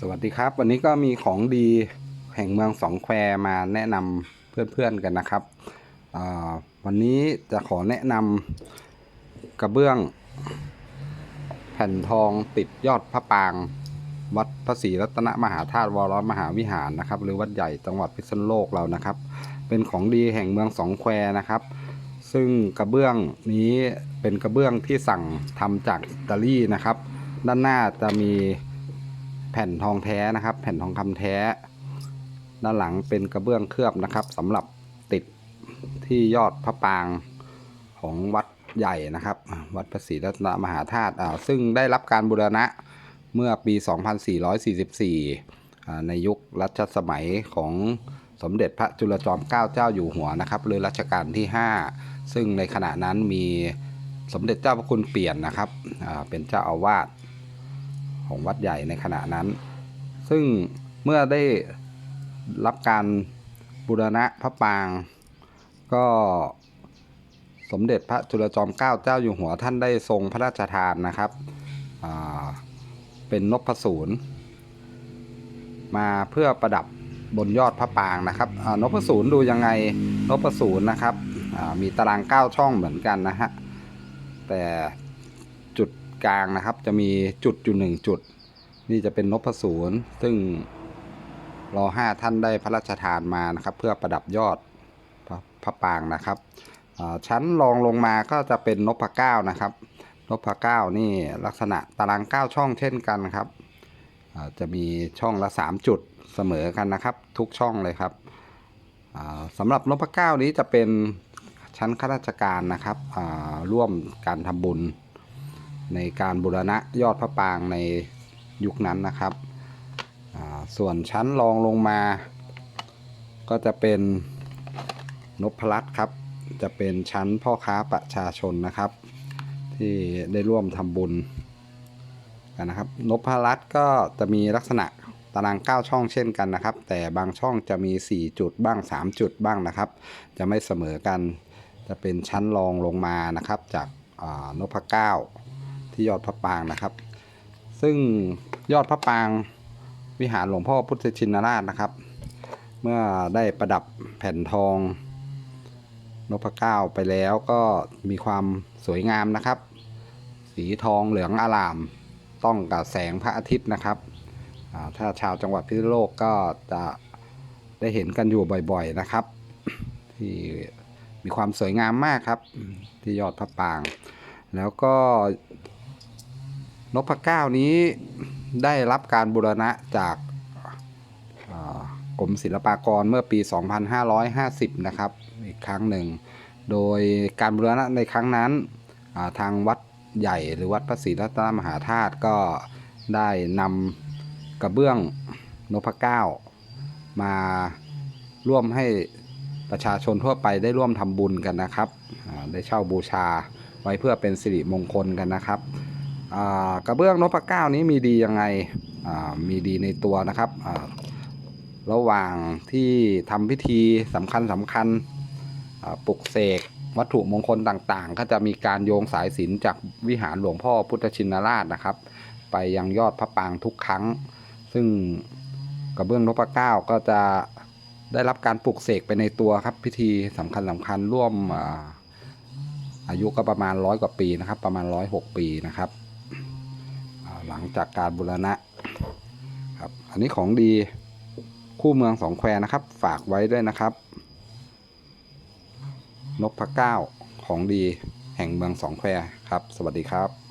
สวัสดีครับ วันนี้ก็มีของดีแห่งเมืองสองแควมาแนะนำเพื่อนๆกันนะครับ วันนี้จะขอแนะนำกระเบื้อง แผ่นทองติดยอดพระปาง วัดพระศรีรัตนมหาธาตุวรมหาวิหารนะครับ หรือวัดใหญ่จังหวัดพิษณุโลกเรานะครับ เป็นของดีแห่งเมืองสองแควนะครับ ซึ่งกระเบื้องนี้เป็นกระเบื้องที่สั่งทำจากอิตาลีนะครับ ด้านหน้าจะมี แผ่นทองแท้นะครับ แผ่นทองคำแท้ ด้านหลังเป็นกระเบื้องเคลือบนะครับสำหรับติดที่ยอดพระปางของวัดใหญ่นะครับ วัดพระศรีรัตนมหาธาตุอ่าซึ่งได้รับการบูรณะเมื่อปี 2444อ่าในยุครัชสมัยของสมเด็จพระจุลจอมเกล้าเจ้าอยู่หัวนะครับหรือรัชกาลที่ 5 ซึ่งในขณะนั้นมีสมเด็จเจ้าพระคุณเปลี่ยนนะครับอ่าเป็นเจ้าอาวาส ของวัดใหญ่ในขณะนั้น ซึ่งเมื่อได้รับการบูรณะพระปราง ก็สมเด็จพระจุลจอมเกล้าเจ้าอยู่หัวท่านได้ทรงพระราชทานนะครับเป็นนกพสูรมาเพื่อประดับบนยอดพระปรางนะครับอ่านพสูรดูยังไงนกพสูรนะครับมีตาราง 9 ช่องเหมือนกันนะฮะแต่จุด กลางนะครับ จะมีจุดอยู่หนึ่งจุด นี่จะเป็นนพสูรซึ่งรอห้าท่านได้พระราชทานมานะครับ เพื่อประดับยอดพระพระปรางนะครับชั้นรองลงมาก็จะเป็นนพเก้านะครับนพเก้านี่ลักษณะตารางเก้าช่องเช่นกันครับจะมีช่องละ3จุดเสมอกันนะครับ ทุกช่องเลยครับสำหรับนพเก้านี้จะเป็นชั้นข้าราชการนะครับร่วมการทำบุญ ในการบูรณะยอดพระปางในยุคนั้นนะครับส่วนชั้นรองลงมา ก็จะเป็นนพรัตครับ จะเป็นชั้นพ่อค้าประชาชนนะครับ ที่ได้ร่วมทำบุญกันนะครับนพรัตก็จะมีลักษณะตาราง 9 ช่องเช่นกันนะครับ แต่บางช่องจะมี 4 จุดบ้าง 3 จุดบ้างนะครับ จะไม่เสมอกันจะเป็นชั้นรองลงมานะครับจากานพเก้า ที่ยอดพระปางนะครับ ซึ่งยอดพระปางวิหารหลวงพ่อพุทธชินราชนะครับ เมื่อได้ประดับแผ่นทองนพเก้าไปแล้วก็มีความสวยงามนะครับ สีทองเหลืองอาราม ต้องกับแสงพระอาทิตย์นะครับ ถ้าชาวจังหวัดพิษณุโลกก็จะได้เห็นกันอยู่บ่อยๆนะครับ ที่มีความสวยงามมากครับ ที่ยอดพระปาง แล้วก็ นพเก้านี้ได้รับการบูรณะจากกรมศิลปากรเมื่อปี 2550 นะครับ อีกครั้งหนึ่ง โดยการบูรณะในครั้งนั้นาทางวัดใหญ่หรือวัดพระศรีรัตนมหาธาตุก็ได้นำกระเบื้องนพเก้ามาร่วมให้ประชาชนทั่วไปได้ร่วมทำบุญกันนะครับ ได้เช่าบูชาไว้เพื่อเป็นสิริมงคลกันนะครับ กระเบื้องนพเก้านี้มีดียังไงมีดีในตัวนะครับ ระหว่างที่ทำพิธีสำคัญสำคัญปลุกเสกวัตถุมงคลต่างๆ ก็จะมีการโยงสายสิญจนจากวิหารหลวงพ่อพุทธชินราชนะครับ ไปยังยอดพระปรางทุกครั้ง ซึ่งกระเบื้องนพเก้าก็จะได้รับการปลุกเสกไปในตัวครับพิธีสำคัญสำคัญร่วมอายุก็ประมาณร้อยกว่าปีนะครับ ประมาณร้อยหกปีนะครับ หลังจากการบูรณะครับ อันนี้ของดีคู่เมืองสองแควนะครับ ฝากไว้ด้วยนะครับนพระเก้าของดีแห่งเมืองสองแควครับ สวัสดีครับ